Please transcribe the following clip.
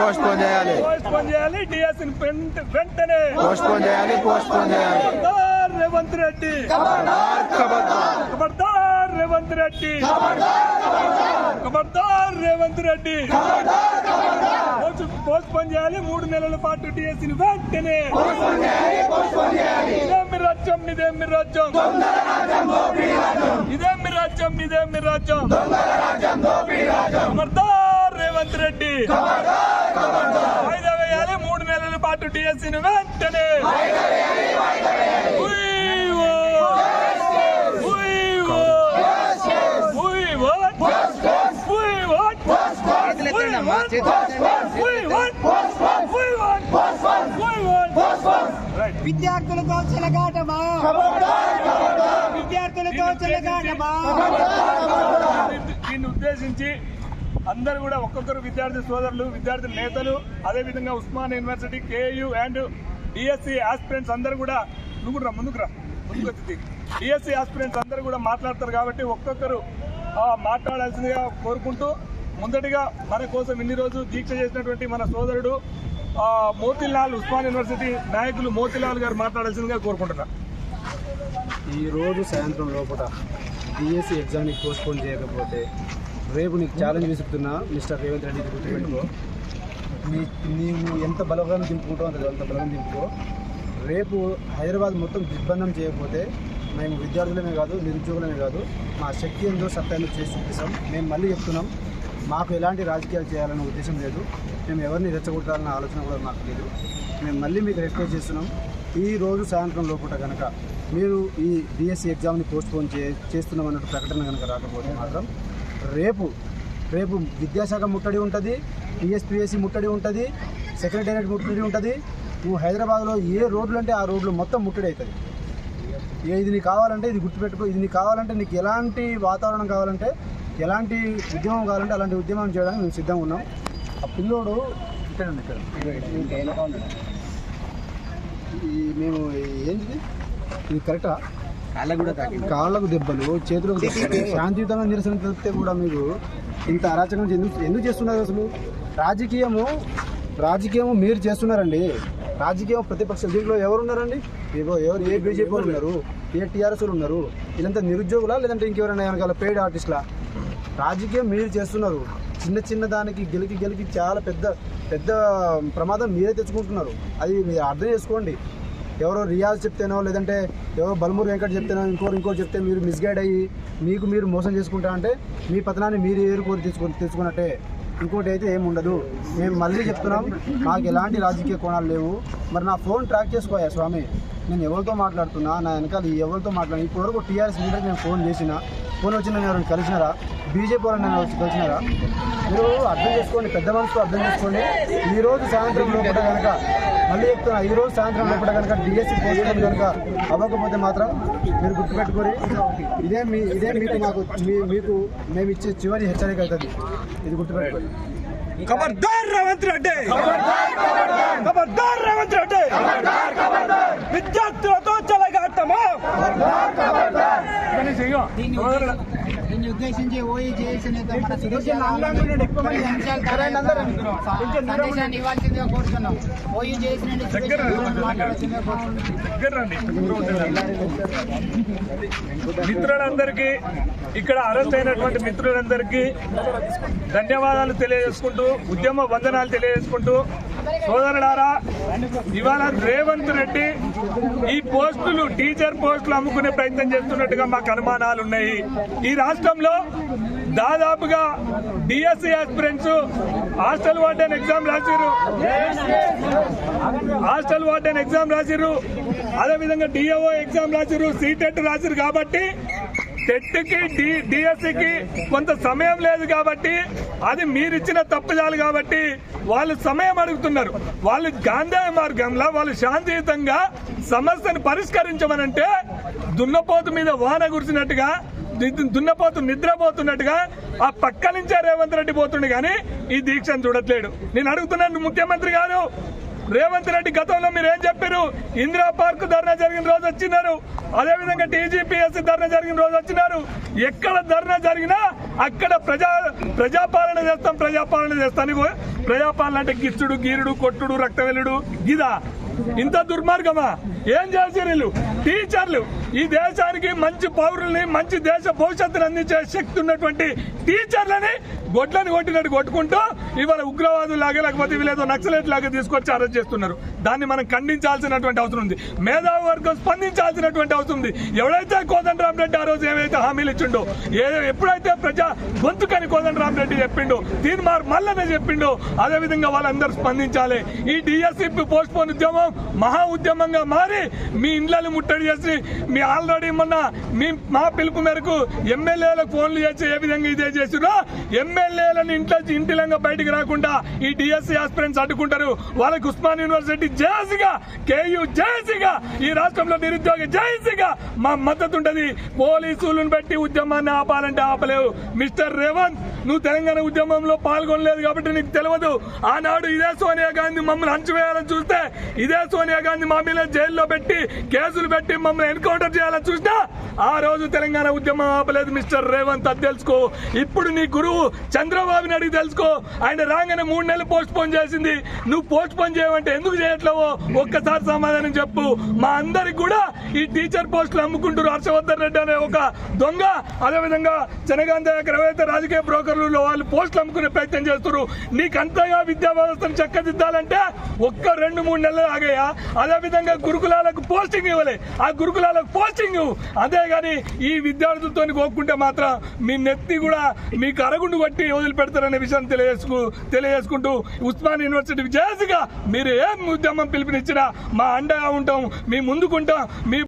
Post phone చేయాలి. Postpone చేయాలి DS వెంటనే పోస్ట్ పోన్ చేయాలి పోస్ట్ పోన్ చేయాలి. ఖబర్దార్ రేవంత్ రెడ్డి. ఖబర్దార్ రేవంత్ రెడ్డి. ఖబర్దార్ Revanth Reddy. Post postpone చేయాలి. మూడు నెలల పాటు డిఎస్ వెంటనే. ఇదేం మీ రాజ్యం ఇదేం మీ రాజ్యం ఇదేం మీ రాజ్యం ఇదేం మీ రాజ్యం ఖబర్దార్ రేవంత్ రెడ్డి. వాయిదా వేయాలి మూడు నెలల పాటు డిఎస్సీ వెంటనే. విద్యార్థులతో చెలగాటమా విద్యార్థులతో చెలగాటమా దీన్ని ఉద్దేశించి అందరూ కూడా ఒక్కొక్కరు విద్యార్థి సోదరులు విద్యార్థి నేతలు అదేవిధంగా Osman university KU and DSC aspirants అందరూ కూడా నువ్వు ముందుకురా రా, ముందుకు రా ముందుకు డిఎస్సి ఆస్పిరెంట్స్ అందరూ కూడా మాట్లాడతారు కాబట్టి ఒక్కొక్కరు మాట్లాడాల్సిందిగా కోరుకుంటూ ముందటిగా మన కోసం ఇన్ని రోజు దీక్ష చేసినటువంటి మన సోదరుడు మోతిలాల్ ఉస్మాన్ యూనివర్సిటీ నాయకులు మోతీలాల్ గారు మాట్లాడాల్సిందిగా కోరుకుంటున్నా. ఈరోజు సాయంత్రం లోపల డిఎస్సి ఎగ్జామ్ని పోస్ట్పోన్ చేయకపోతే రేపు నీకు ఛాలెంజ్ విసుకుతున్నా మిస్టర్ రేవంత్ రెడ్డి గుర్తుపెట్టుకో నీ నీవు ఎంత బలగాన్ని దింపుకుంటావు అంత అంత బలం దింపుకో. రేపు హైదరాబాద్ మొత్తం దిగ్బంధం చేయకపోతే మేము విద్యార్థులమే కాదు నిరుద్యోగులమే కాదు మా శక్తి ఎంతో సత్తాన్ని ఎంతో చేసి చూపిస్తాం. మేము మళ్ళీ చెప్తున్నాం మాకు ఎలాంటి రాజకీయాలు చేయాలనే ఉద్దేశం లేదు. మేము ఎవరిని రెచ్చగొట్టాలన్న ఆలోచన కూడా మాకు లేదు. మేము మళ్ళీ మీకు రిక్వెస్ట్ చేస్తున్నాం ఈ రోజు సాయంత్రం లోపల కనుక మీరు ఈ డిఎస్సి ఎగ్జామ్ని పోస్ట్పోన్ చే చేస్తున్నాం అన్నట్టు ప్రకటన కనుక రాకపోతే మాత్రం రేపు రేపు విద్యాశాఖ ముట్టడి ఉంటుంది టీఎస్పీఎస్సీ ముట్టడి ఉంటుంది సెక్రటేరియట్ ముట్టడి ఉంటుంది. నువ్వు హైదరాబాద్లో ఏ రోడ్లు అంటే ఆ రోడ్లు మొత్తం ముట్టడి అవుతుంది. ఇది నీకు కావాలంటే ఇది గుర్తుపెట్టుకో ఇది నీకు కావాలంటే నీకు ఎలాంటి వాతావరణం కావాలంటే ఎలాంటి ఉద్యమం కావాలంటే అలాంటి ఉద్యమం చేయడానికి మేము సిద్ధంగా ఉన్నాం. ఆ పిల్లోడు ఇక్కడ ఇక్కడ. ఈ మేము ఏంటిది? ఇది కరెక్టా? కాళ్ళకు కూడా తాకింది. కాళ్ళకు దెబ్బలు చేతులకు దెబ్బలు. శాంతియుతంగా నిరసన తెలిపితే కూడా మీరు ఇంత అరాచకం ఎందుకు ఎందుకు చేస్తున్నారు అసలు? రాజకీయము రాజకీయము మీరు చేస్తున్నారండి. రాజకీయం ప్రతిపక్ష దీంట్లో ఎవరు ఉన్నారండి ఇగో ఎవరు? ఏ బీజేపీ ఉన్నారు? ఏ టీఆర్ఎస్ వాళ్ళు ఉన్నారు? వీళ్ళంతా నిరుద్యోగులా లేదంటే ఇంకెవరైనా వెనకాల పెయిడ్ ఆర్టిస్టులా? రాజకీయం మీరు చేస్తున్నారు. చిన్న చిన్న దానికి గెలికి గెలికి చాలా పెద్ద పెద్ద ప్రమాదం మీరే తెచ్చుకుంటున్నారు. అది మీరు అర్థం చేసుకోండి. ఎవరో రియాజ్ చెప్తేనో లేదంటే ఎవరో బల్మూరు వెంకట్ చెప్తేనో ఇంకోరు ఇంకోటి చెప్తే మీరు మిస్గైడ్ అయ్యి మీకు మీరు మోసం చేసుకుంటా అంటే మీ పతనాన్ని మీరు ఏరుకోరు తీసుకొని తీసుకున్నట్టే ఇంకోటి అయితే ఏమి ఉండదు. మేము మళ్ళీ చెప్తున్నాం నాకు ఎలాంటి రాజకీయ కోణాలు లేవు. మరి నా ఫోన్ ట్రాక్ చేసుకోయా స్వామి. నేను ఎవరితో మాట్లాడుతున్నా నా వెనకాల ఎవరితో మాట్లాడినా ఇప్పటివరకు టీఆర్ఎస్ లీడర్కి నేను ఫోన్ చేసిన ఫోన్ వచ్చి నేను ఎవరైనా కలిసినారా? బీజేపీ వాళ్ళని నేను వచ్చి కలిసినారా? మీరు అర్థం చేసుకోండి పెద్ద మనసుతో అర్థం చేసుకోండి. ఈరోజు సాయంత్రం లోపల కనుక మళ్ళీ చెప్తున్నా ఈ రోజు సాయంత్రం లోపల కనుక డిఎస్సి పోస్టులు కనుక అవ్వకపోతే మాత్రం మీరు గుర్తుపెట్టుకొని ఇదే మీ ఇదే మీకు మాకు మీ- మీకు మేము ఇచ్చే చివరి హెచ్చరిక అవుతుంది. ఇది గుర్తుపెట్టుకోండి. ఖబర్దార్ రేవంత్ రెడ్డి. ఖబర్దార్ రేవంత్ రెడ్డి. విద్యార్థులతో చెలగాటమా? దీన్ని ఉద్దేశించి ఓయి మన సందేశాన్ని ఇవ్వాల్సిందిగా కోరుతున్నాం. ఓయి చేసిన. మిత్రులందరికీ ఇక్కడ అరెస్ట్ అయినటువంటి మిత్రులందరికీ ధన్యవాదాలు తెలియజేసుకుంటూ ఉద్యమ వందనాలు తెలియజేసుకుంటూ సోదరుడారా ఇవాళ రేవంత్ రెడ్డి ఈ పోస్టులు టీచర్ పోస్టులు అమ్ముకునే ప్రయత్నం చేస్తున్నట్టుగా మాకు అనుమానాలు ఉన్నాయి. ఈ రాష్ట్రంలో దాదాపుగా DSC aspirants hostel warden exam రాసిరు hostel warden exam రాసిరు అదేవిధంగా డిఓ ఎగ్జామ్ రాసిరు సీటెట్ రాసిరు కాబట్టి టెట్కి డి డిఎస్సికి కొంత సమయం లేదు కాబట్టి అది మీరిచ్చిన తప్పుదాలు కాబట్టి వాళ్ళు సమయం అడుగుతున్నారు. వాళ్ళు గాంధీ మార్గంలో వాళ్ళు శాంతియుతంగా సమస్యను పరిష్కరించమనంటే దున్నపోతు మీద వాన కురిసినట్టుగా దున్నపోతు నిద్రపోతున్నట్టుగా ఆ పక్క నుంచే రేవంత్ రెడ్డి పోతుండే కానీ ఈ దీక్షను చూడట్లేడు. నేను అడుగుతున్నాను ముఖ్యమంత్రి గారు రేవంత్ రెడ్డి గతంలో మీరు ఏం చెప్పారు? ఇందిరా పార్క్ ధర్నా జరిగిన రోజు వచ్చినారు. అదేవిధంగా టీజీపీఎస్సీ ధర్నా జరిగిన రోజు వచ్చినారు. ఎక్కడ ధర్నా జరిగినా అక్కడ ప్రజా ప్రజాపాలన చేస్తాం ప్రజాపాలన చేస్తాను ప్రజాపాలన అంటే గిచ్చుడు గీరుడు కొట్టుడు రక్తవెల్లుడు గిదా. ఇంత దుర్మార్గమా? ఏం చేశారు వీళ్ళు? టీచర్లు. ఈ దేశానికి మంచి పౌరుల్ని మంచి దేశ భవిష్యత్తును అందించే శక్తి ఉన్నటువంటి టీచర్లని గొడ్లను కొట్టినట్టు కొట్టుకుంటూ ఇవాళ ఉగ్రవాదులు లాగే లేకపోతే వీళ్ళేదో నక్సలైట్ లాగా తీసుకొచ్చి అరెస్ట్ చేస్తున్నారు. దాన్ని మనం ఖండించాల్సినటువంటి అవసరం ఉంది. మేధావి వర్గం స్పందించాల్సినటువంటి అవసరం ఉంది. ఎవడైతే కోదండరామ్ రెడ్డి ఆ రోజు ఏవైతే హామీలు ఇచ్చిండో ఏ ఎప్పుడైతే ప్రజా గొంతుకని కోదండరామ్ రెడ్డి చెప్పిండు దీని మార్ మల్లనే చెప్పిండు అదే విధంగా వాళ్ళందరూ స్పందించాలి. ఈ డిఎస్సిపి పోస్ట్ పోన్ ఉద్యమం మహా ఉద్యమంగా మారి మీ ఇండ్లను ముట్టడి చేసి మీ ఆల్రెడీ మొన్న మీ మా పిలుపు మేరకు ఎమ్మెల్యేలకు ఫోన్లు చేసి ఏ విధంగా ఇదే చేసిరో ఎమ్మెల్యేలను ఇంట్లో ఇంటిలంగా బయటకు రాకుండా ఈ డిఎస్సి ఆస్పిరెంట్స్ అడ్డుకుంటారు. వాళ్ళకి ఉస్మాన్ యూనివర్సిటీ జేసీగా కేయూ జేసీగా ఈ రాష్ట్రంలో నిరుద్యోగ జేసీగా మా మద్దతు ఉంటది. పోలీసులను పెట్టి ఉద్యమాన్ని ఆపాలంటే ఆపలేవు. మిస్టర్ రేవంత్ నువ్వు తెలంగాణ ఉద్యమంలో పాల్గొనలేదు కాబట్టి నీకు తెలియదు ఆనాడు ఇదే సోనియా గాంధీ మమ్మల్ని అంచువేయాలని చూస్తే ఇదే సోనియా గాంధీ మా మీద జైల్లో పెట్టి కేసులు పెట్టి మమ్మల్ని ఎన్కౌంటర్ చేయాలని చూసినా ఆ రోజు తెలంగాణ ఉద్యమం ఆపలేదు మిస్టర్ రేవంత్. అది తెలుసుకో. ఇప్పుడు నీ గురువు చంద్రబాబు నాయుడు తెలుసుకో. ఆయన రాగానే మూడు నెలలు పోస్ట్ పోన్ చేసింది. నువ్వు పోస్ట్ పోన్ చేయమంటే ఎందుకు చేయట్లేవో? ఒక్కసారి సమాధానం చెప్పు. మా అందరికి కూడా ఈ టీచర్ పోస్టులు అమ్ముకుంటారు హర్షవర్ధన్ రెడ్డి అనే ఒక దొంగ. అదేవిధంగా జనగాంధ ఎవరైతే రాజకీయ బ్రోకర్లు వాళ్ళు పోస్టులు అమ్ముకునే ప్రయత్నం చేస్తున్నారు. నీకంతగా విద్యా వ్యవస్థను చక్కదిద్దాలంటే ఒక్క రెండు మూడు నెలలు ఆగాయా అదేవిధంగా గురుకులాలకు పోస్టింగ్ ఇవ్వలే. ఆ గురుకులాలకు పోస్టింగ్ ఇవ్వు. అంతేగాని ఈ విద్యార్థులతో కోరుకుంటే మాత్రం మీ నెత్తి కూడా మీకు అరగుండు కొట్టి వదిలిపెడతారనే విషయాన్ని తెలియజేసుకు తెలియజేసుకుంటూ ఉస్మాన్ యూనివర్సిటీ చేసిగా మీరు ఏం ఉద్యమం పిలుపునిచ్చినా మా అండగా ఉంటాం మీ ముందుకుంటాం మీ